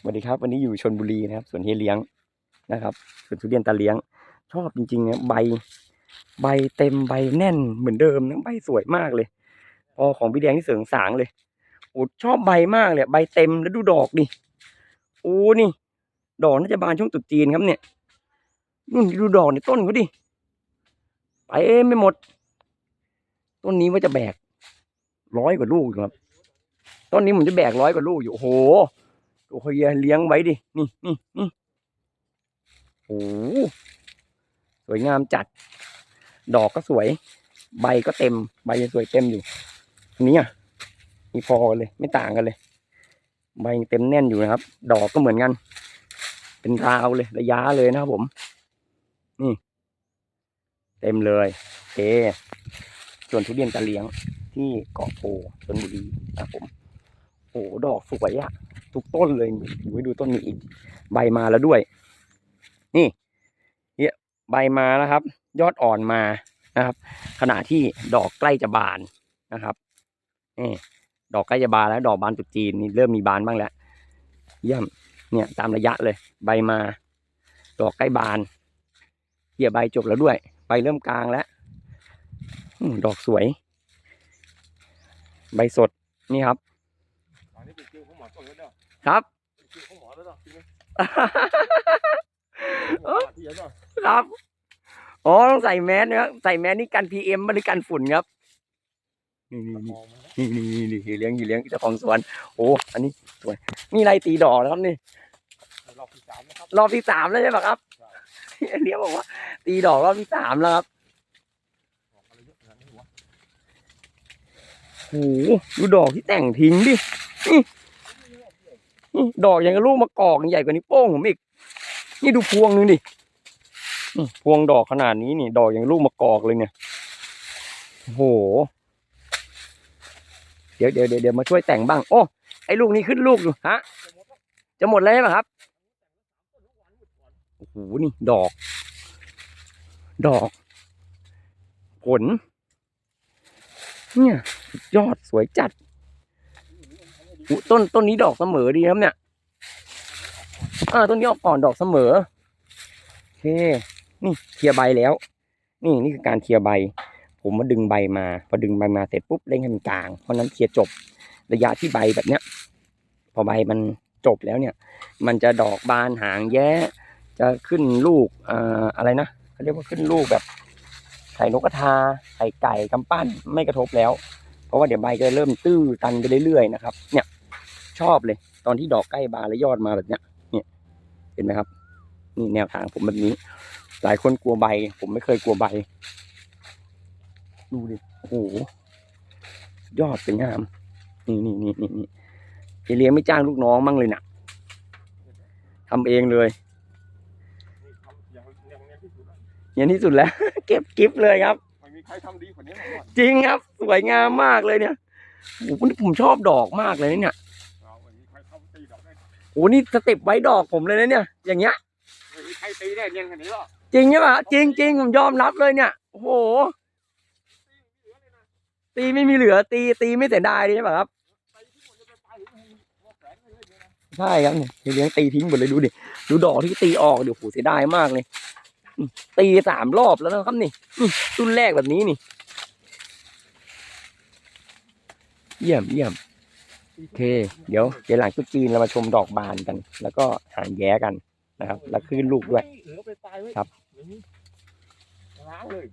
สวัสดีครับ วันนี้อยู่ชนบุรีนะครับสวนเฮเลี้ยงนะครับสวนทุเรียนตาเลี้ยง ชอบจริงๆนะใบ ใบเต็มใบแน่นเหมือนเดิมนะใบสวยมากเลยพอของพี่แดงที่เสริงสางเลยโอ้ชอบใบมากเลยใบเต็มแล้วดูดอกดิโอ้นี่ ดอกน่าจะบานช่วงตรุษจีนครับเนี่ยนู่นดูดอกในต้นเขาดิไปไม่หมด ต้นนี้ว่าจะแบกร้อยกว่าลูกอยู่ครับต้นนี้ผมจะแบกร้อยกว่าลูกอยู่โอ้โห โอ้โหเฮียเลี้ยงไว้ดิ นี่นี่นี่โอ้โหสวยงามจัด ดอกก็สวย ใบก็เต็ม ใบยังสวยเต็มอยู่อันนี้อะมีพอเลย ไม่ต่างกันเลย ใบยเต็มแน่นอยู่นะครับ ดอกก็เหมือนกัน เป็นราวเลย ระยะเลยนะครับผม นี่ เต็มเลยเคส่วนทุเรียนตะเลี้ยงที่เกาะโพชลบุรีนะครับผม โอ้ดอกสวยอะ ทุกต้นเลยไว้ดูต้นนี้อีก ใบมาแล้วด้วย นี่เนี่ยใบมาแล้วครับ ยอดอ่อนมานะครับ ขณะที่ดอกใกล้จะบานนะครับนี่ดอกใกล้จะบานแล้ว ดอกบานตรุษจีนนี่เริ่มมีบานบ้างแล้วเยี่ยมเนี่ยตามระยะเลย ใบมา ดอกใกล้บานเกี่ยใบจบแล้วด้วยใบเริ่มกลางแล้วดอกสวย ใบสดนี่ครับ ครับเป็นคิวของหมอแล้วเด้อทีนี้เออที่เยอะเด้อครับอ๋อต้องใส่แมสนะครับใส่แมสนี่กันพีเอ็มหรือกันฝุ่นครับนี่นี่มองมันนะนี่ นี่นี่นี่นี่เลี้ยงอยู่เลี้ยงเจ้าของสวนโอ้อันนี้สวยนี่ไรตีดอกนะครับนี่รอบที่สามนะครับรอบที่สามแล้วใช่ไหมครับเลี้ยงบอกว่า ตีดอกรอบที่สามแล้วครับออกอะไรเยอะขนาดนี้วะโอ้โหดูดอกที่แต่งทิ้งดินี่นี่ ดอกอย่างกับลูกมะกอกใหญ่กว่านิ้โป้งผมอีก นี่ดูพวงนึงดิพวงดอกขนาดนี้นี่ดอกอย่างลูกมะกอกเลยเนี่ยโอ้โห เดี๋ยวเดี๋ยวเดี๋ยวมาช่วยแต่งบ้าง โอ้ไอ้ลูกนี้ขึ้นลูกอยู่ฮะ จะหมดแล้วใช่ไหมครับโอ้โหนี่ดอก ดอก ผล เนี่ยยอดสวยจัด ต้นต้นนี้ดอกเสมอดีครับเนี่ยเออต้นนี้ออกก่อนดอกเสมอโอเค นี่เคลียร์ใบแล้ว นี่นี่คือการเคลียร์ใบ ผมมาดึงใบมา พอดึงใบมาเสร็จปุ๊บเร่งให้มันกลาง เพราะฉะนั้นเคลียร์จบระยะที่ใบแบบเนี้ย พอใบมันจบแล้วเนี่ย มันจะดอกบานหางแย้ จะขึ้นลูกอ่าอะไรนะเขาเรียกว่าขึ้นลูกแบบไข่นกกระทาไข่ไก่กำปั้นไม่กระทบแล้ว เพราะว่าเดี๋ยวใบจะเริ่มตื้อตันไปเรื่อยๆนะครับ เนี่ย ชอบเลย ตอนที่ดอกใกล้บานแล้วยอดมาแบบเนี้ยเนี่ยเห็นไหมครับ นี่แนวทางผมแบบนี้ หลายคนกลัวใบ ผมไม่เคยกลัวใบ ดูดิโอ้โหสุดยอดสวยงาม นี่นี่นี่นี่นี่ไปเลี้ยงไม่จ้างลูกน้องมั่งเลยน่ะทำเองเลยนี่ทำอย่างอย่างเนี้ยที่สุดแล้วอย่างที่สุดแล้ว เก็บกิฟต์เลยครับไม่มีใครทำดีกว่านี้มาก่อนจริงครับ สวยงามมากเลยเนี่ยโอ้โหผมชอบดอกมากเลยเนี่ย เราไม่มีใครทำตีด อกได้โอ้โหนี่สเต็ปไว้ดอกผมเลยนะเนี่ย อย่างเงี้ยไม่มีใครตีได้เนียนขนาดนี้หรอกจริงใช่ปะจริงจริงผมยอมรับเลยเนี่ยโอ้โห ตีไม่มีเหลือตีตีไม่เสียดายเลยใช่ปะครับตีที่หมดจะไปตายหรือไม่หมดแสนเลยเนี่ยนะใช่ครับเนี่ยเลี้ยงตีทิ้งหมดเลยดูดิดูดอกที่ตีออกเดี๋ยวโหเสียดายมากเลยอืมตีสามรอบแล้วนะครับนี่อืมรุ่นแรกแบบนี้นี่ เยี่ยมเยี่ยม โอเค เดี๋ยวเดี๋ยวหลังจุดจีนเรามาชมดอกบานกัน แล้วก็หางแย้กันนะครับ แล้วขึ้นลูกด้วย ครับ ล้างเลย